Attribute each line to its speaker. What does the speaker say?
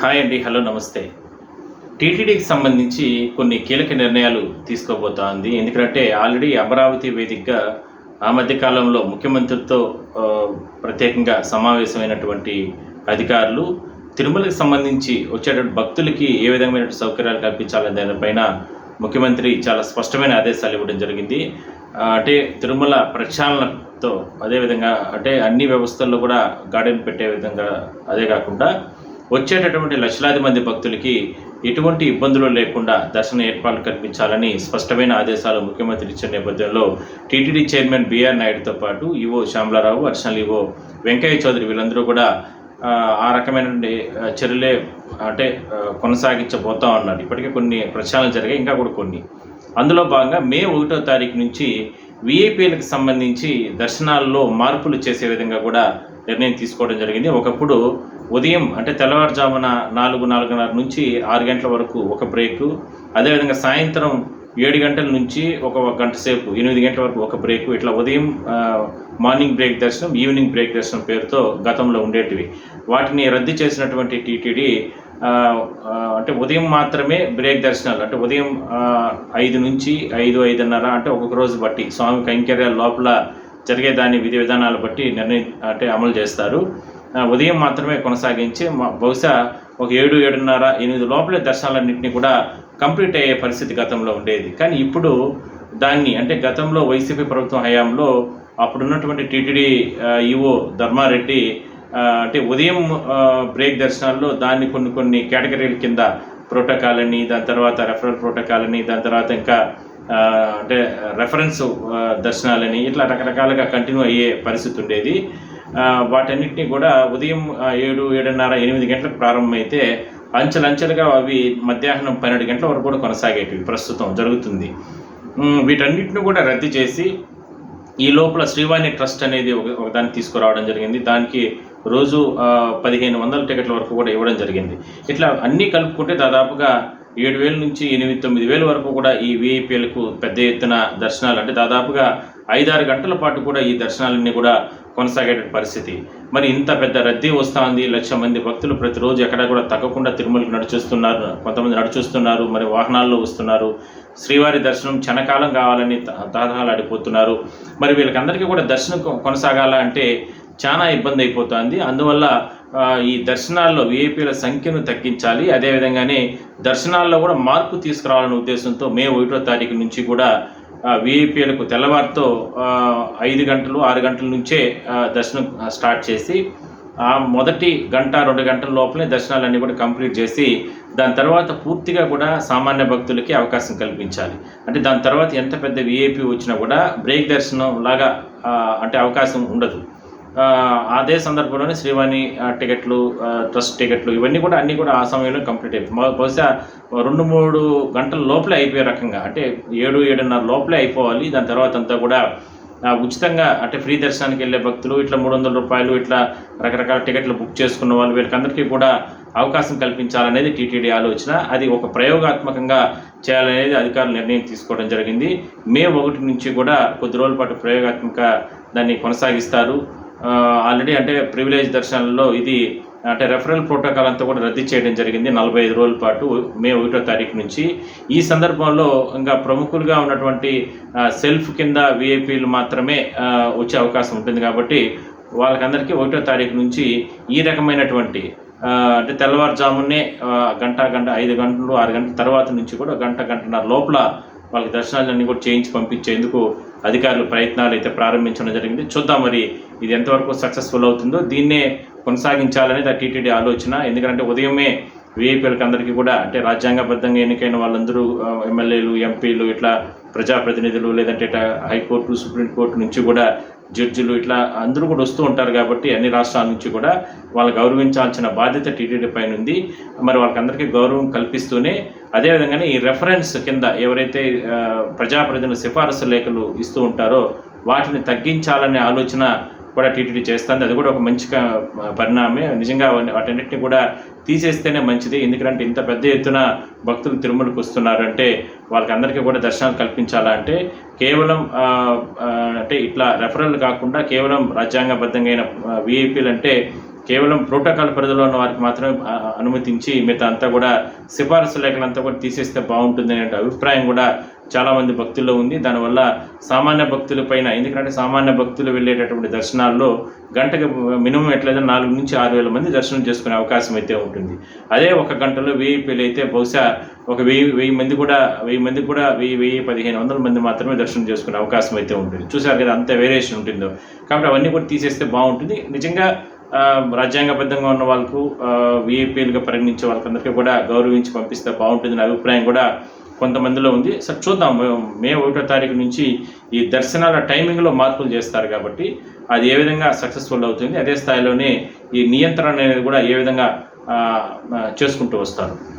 Speaker 1: Hi అండి hello నమస్తే. టీటీడీకి సంబంధించి కొన్ని కీలక నిర్ణయాలు తీసుకోబోతోంది. ఎందుకంటే ఆల్రెడీ అమరావతి వేదికగా ఆ మధ్య కాలంలో ముఖ్యమంత్రితో ప్రత్యేకంగా సమావేశమైనటువంటి అధికారులు తిరుమలకి సంబంధించి వచ్చేటువంటి భక్తులకి ఏ విధమైన సౌకర్యాలు కల్పించాలనే దానిపైన ముఖ్యమంత్రి చాలా స్పష్టమైన ఆదేశాలు ఇవ్వడం జరిగింది. అంటే తిరుమల ప్రక్షాళనతో అదేవిధంగా అంటే అన్ని వ్యవస్థల్లో కూడా గార్డెన్ పెట్టే విధంగా అదే కాకుండా వచ్చేటటువంటి లక్షలాది మంది భక్తులకి ఎటువంటి ఇబ్బందులు లేకుండా దర్శన ఏర్పాట్లు కల్పించాలని స్పష్టమైన ఆదేశాలు ముఖ్యమంత్రి ఇచ్చిన నేపథ్యంలో టీటీడీ చైర్మన్ బీఆర్ నాయుడుతో పాటు EO Shyamalarao additional EO Venkaiah Chowdary వీళ్ళందరూ కూడా ఆ, రకమైన రకమైనటువంటి చర్యలే అంటే కొనసాగించబోతా ఉన్నారు. ఇప్పటికే కొన్ని ప్రచారాలు జరిగాయి ఇంకా కూడా కొన్ని. అందులో భాగంగా మే ఒకటో తారీఖు నుంచి విఐపీలకు సంబంధించి దర్శనాల్లో మార్పులు చేసే విధంగా కూడా నిర్ణయం తీసుకోవడం జరిగింది. ఒకప్పుడు ఉదయం అంటే తెల్లవారుజామున నాలుగు నాలుగున్నర నుంచి ఆరు గంటల వరకు ఒక బ్రేకు. అదేవిధంగా సాయంత్రం ఏడు గంటల నుంచి ఒక గంట సేపు ఎనిమిది గంటల వరకు ఒక బ్రేక్. ఇట్లా ఉదయం మార్నింగ్ బ్రేక్ దర్శనం ఈవినింగ్ బ్రేక్ దర్శనం పేరుతో గతంలో ఉండేటివి. వాటిని రద్దు చేసినటువంటి టీటీడీ అంటే ఉదయం మాత్రమే బ్రేక్ దర్శనాలు అంటే ఉదయం ఐదు నుంచి ఐదు ఐదున్నర అంటే ఒక్కొక్క రోజు బట్టి స్వామి కైంకర్యాల లోపల జరిగే దాని విధి విధానాలు బట్టి నిర్ణయం అంటే అమలు చేస్తారు. ఉదయం మాత్రమే కొనసాగించి బహుశా ఒక ఏడు ఏడున్నర ఎనిమిది లోపలే దర్శనాలన్నింటినీ కూడా కంప్లీట్ అయ్యే పరిస్థితి గతంలో ఉండేది. కానీ ఇప్పుడు దాన్ని అంటే గతంలో వైసీపీ ప్రభుత్వం హయాంలో అప్పుడున్నటువంటి టీటీడీ ఈఓ ధర్మారెడ్డి అంటే ఉదయం బ్రేక్ దర్శనాల్లో దాన్ని కొన్ని కొన్ని కేటగిరీల కింద ప్రోటోకాల్ అని దాని తర్వాత రెఫరల్ ప్రోటోకాల్ అని దాని తర్వాత ఇంకా అంటే రెఫరెన్స్ దర్శనాలని ఇట్లా రకరకాలుగా కంటిన్యూ అయ్యే పరిస్థితి ఉండేది. వాటన్నిటిని కూడా ఉదయం ఏడు ఏడున్నర ఎనిమిది గంటలకు ప్రారంభమైతే అంచెలంచెలుగా అవి మధ్యాహ్నం పన్నెండు గంటల వరకు కూడా కొనసాగేటివి ప్రస్తుతం జరుగుతుంది. వీటన్నిటిని కూడా రద్దు చేసి ఈ లోపల శ్రీవాణి ట్రస్ట్ అనేది ఒక దాన్ని తీసుకురావడం జరిగింది. దానికి రోజు పదిహేను వందల టికెట్ల వరకు కూడా ఇవ్వడం జరిగింది. ఇట్లా అన్నీ కలుపుకుంటే దాదాపుగా ఏడు వేల నుంచి ఎనిమిది తొమ్మిది వేల వరకు కూడా ఈ విఐపీలకు పెద్ద ఎత్తున దర్శనాలు అంటే దాదాపుగా ఐదారు గంటల పాటు కూడా ఈ దర్శనాలన్నీ కూడా కొనసాగే పరిస్థితి. మరి ఇంత పెద్ద రద్దీ వస్తూ ఉంది లక్ష మంది భక్తులు ప్రతిరోజు ఎక్కడ కూడా తగ్గకుండా తిరుమలకి నడుచుస్తున్నారు. కొంతమంది నడిచొస్తున్నారు. మరి వాహనాల్లో వస్తున్నారు. శ్రీవారి దర్శనం క్షణకాలం కావాలని తాతహాలాడిపోతున్నారు మరి వీళ్ళకందరికీ కూడా దర్శనం కొనసాగాల అంటే చాలా ఇబ్బంది అయిపోతుంది. అందువల్ల ఈ దర్శనాల్లో విఐపీల సంఖ్యను తగ్గించాలి. అదేవిధంగానే దర్శనాల్లో కూడా మార్పు తీసుకురావాలనే ఉద్దేశంతో మే ఒకటో తారీఖు నుంచి కూడా విఐపీలకు తెల్లవారితో ఐదు గంటలు ఆరు గంటల నుంచే దర్శనం స్టార్ట్ చేసి ఆ మొదటి గంట రెండు గంటల లోపలే దర్శనాలన్నీ కూడా కంప్లీట్ చేసి దాని తర్వాత పూర్తిగా కూడా సామాన్య భక్తులకి అవకాశం కల్పించాలి. అంటే దాని తర్వాత ఎంత పెద్ద విఐపి వచ్చినా కూడా బ్రేక్ దర్శనం లాగా అంటే అవకాశం ఉండదు. అదే సందర్భంలోనే శ్రీవాణి టికెట్లు ట్రస్ట్ టికెట్లు ఇవన్నీ కూడా అన్నీ కూడా ఆ సమయంలో కంప్లీట్ అయిపోయి బహుశా రెండు మూడు గంటల లోపలే అయిపోయే రకంగా అంటే ఏడు ఏడున్నర లోపలే అయిపోవాలి దాని తర్వాత అంతా కూడా ఉచితంగా అంటే ఫ్రీ దర్శనానికి వెళ్ళే భక్తులు ఇట్లా మూడు వందల రూపాయలు ఇట్లా రకరకాల టికెట్లు బుక్ చేసుకున్న వాళ్ళు వీళ్ళకందరికీ కూడా అవకాశం కల్పించాలనేది టీటీడీ ఆలోచన. అది ఒక ప్రయోగాత్మకంగా చేయాలనేది అధికారులు నిర్ణయం తీసుకోవడం జరిగింది. మే ఒకటి నుంచి కూడా కొద్ది రోజుల పాటు ప్రయోగాత్మక దాన్ని కొనసాగిస్తారు. ఆల్రెడీ అంటే ప్రివిలేజ్ దర్శనంలో ఇది అంటే రెఫరల్ ప్రోటోకాల్ అంతా కూడా రద్దు చేయడం జరిగింది నలభై ఐదు రోజుల పాటు మే ఒకటో తారీఖు నుంచి. ఈ సందర్భంలో ఇంకా ప్రముఖులుగా ఉన్నటువంటి సెల్ఫ్ కింద విఐపీలు మాత్రమే వచ్చే అవకాశం ఉంటుంది కాబట్టి వాళ్ళకందరికీ ఒకటో తారీఖు నుంచి ఈ రకమైనటువంటి అంటే తెల్లవారుజామునే గంట గంట ఐదు గంటలు ఆరు గంటల తర్వాత నుంచి కూడా గంట గంటన్నర లోపల వాళ్ళకి దర్శనాలన్నీ కూడా చేయించి పంపించేందుకు అధికారులు ప్రయత్నాలు అయితే ప్రారంభించడం జరిగింది. చూద్దాం మరి ఇది ఎంతవరకు సక్సెస్ఫుల్ అవుతుందో. దీన్నే కొనసాగించాలనేది ఆ టీటీడీ ఆలోచన. ఎందుకంటే ఉదయమే వీఐపీలకు అందరికీ కూడా అంటే రాజ్యాంగబద్ధంగా ఎన్నికైన వాళ్ళందరూ ఎమ్మెల్యేలు ఎంపీలు ఇట్లా ప్రజాప్రతినిధులు లేదంటే ఇట్లా హైకోర్టు సుప్రీంకోర్టు నుంచి కూడా జడ్జిలు ఇట్లా అందరూ కూడా వస్తూ ఉంటారు కాబట్టి అన్ని రాష్ట్రాల నుంచి కూడా వాళ్ళు గౌరవించాల్సిన బాధ్యత టీటీడీ పైన ఉంది. మరి వాళ్ళకందరికీ గౌరవం కల్పిస్తూనే అదేవిధంగానే ఈ రెఫరెన్స్ కింద ఎవరైతే ఆ, ప్రజాప్రతినిధులు సిఫారసు లేఖలు ఇస్తూ ఉంటారో వాటిని తగ్గించాలనే ఆలోచన కూడా టీటీడీ చేస్తుంది. అది కూడా ఒక మంచి పరిణామే. నిజంగా వాటన్నిటిని కూడా తీసేస్తేనే మంచిది. ఎందుకంటే ఇంత పెద్ద ఎత్తున భక్తులు తిరుమలకు వస్తున్నారంటే వాళ్ళకందరికీ కూడా దర్శనం కల్పించాలంటే కేవలం అంటే ఇట్లా రెఫరల్ కాకుండా కేవలం రాజ్యాంగబద్ధంగా అయిన విఐపీలు అంటే కేవలం ప్రోటోకాల్ పరిధిలో ఉన్న వారికి మాత్రమే అనుమతించి మిగతా అంతా కూడా సిఫారసు లేఖలంతా కూడా తీసేస్తే బాగుంటుంది అనే అభిప్రాయం కూడా చాలామంది భక్తుల్లో ఉంది. దానివల్ల సామాన్య భక్తుల పైన ఎందుకంటే సామాన్య భక్తులు వెళ్ళేటటువంటి దర్శనాల్లో గంటకి మినిమం ఎట్లయితే నాలుగు నుంచి ఆరు వేల మంది దర్శనం చేసుకునే అవకాశం అయితే ఉంటుంది. అదే ఒక గంటలో వీఐపీలు అయితే బహుశా ఒక వెయ్యి వెయ్యి మంది కూడా వెయ్యి మంది కూడా వెయ్యి వెయ్యి పదిహేను వందల మంది మాత్రమే దర్శనం చేసుకునే అవకాశం అయితే ఉంటుంది. చూసారు కదా అంత వేరియేషన్ ఉంటుందో. కాబట్టి అవన్నీ కూడా తీసేస్తే బాగుంటుంది. నిజంగా రాజ్యాంగబద్ధంగా ఉన్న వాళ్ళకు విఐపీలుగా పరిగణించే వాళ్ళకందరికీ కూడా గౌరవించి పంపిస్తే బాగుంటుందనే అభిప్రాయం కూడా కొంతమందిలో ఉంది. సార్ చూద్దాం. మే- ఒకటో తారీఖు నుంచి ఈ దర్శనాల టైమింగ్లో మార్పులు చేస్తారు కాబట్టి అది ఏ విధంగా సక్సెస్ఫుల్ అవుతుంది అదే స్థాయిలోనే ఈ నియంత్రణ అనేది కూడా ఏ విధంగా చేసుకుంటూ వస్తారు.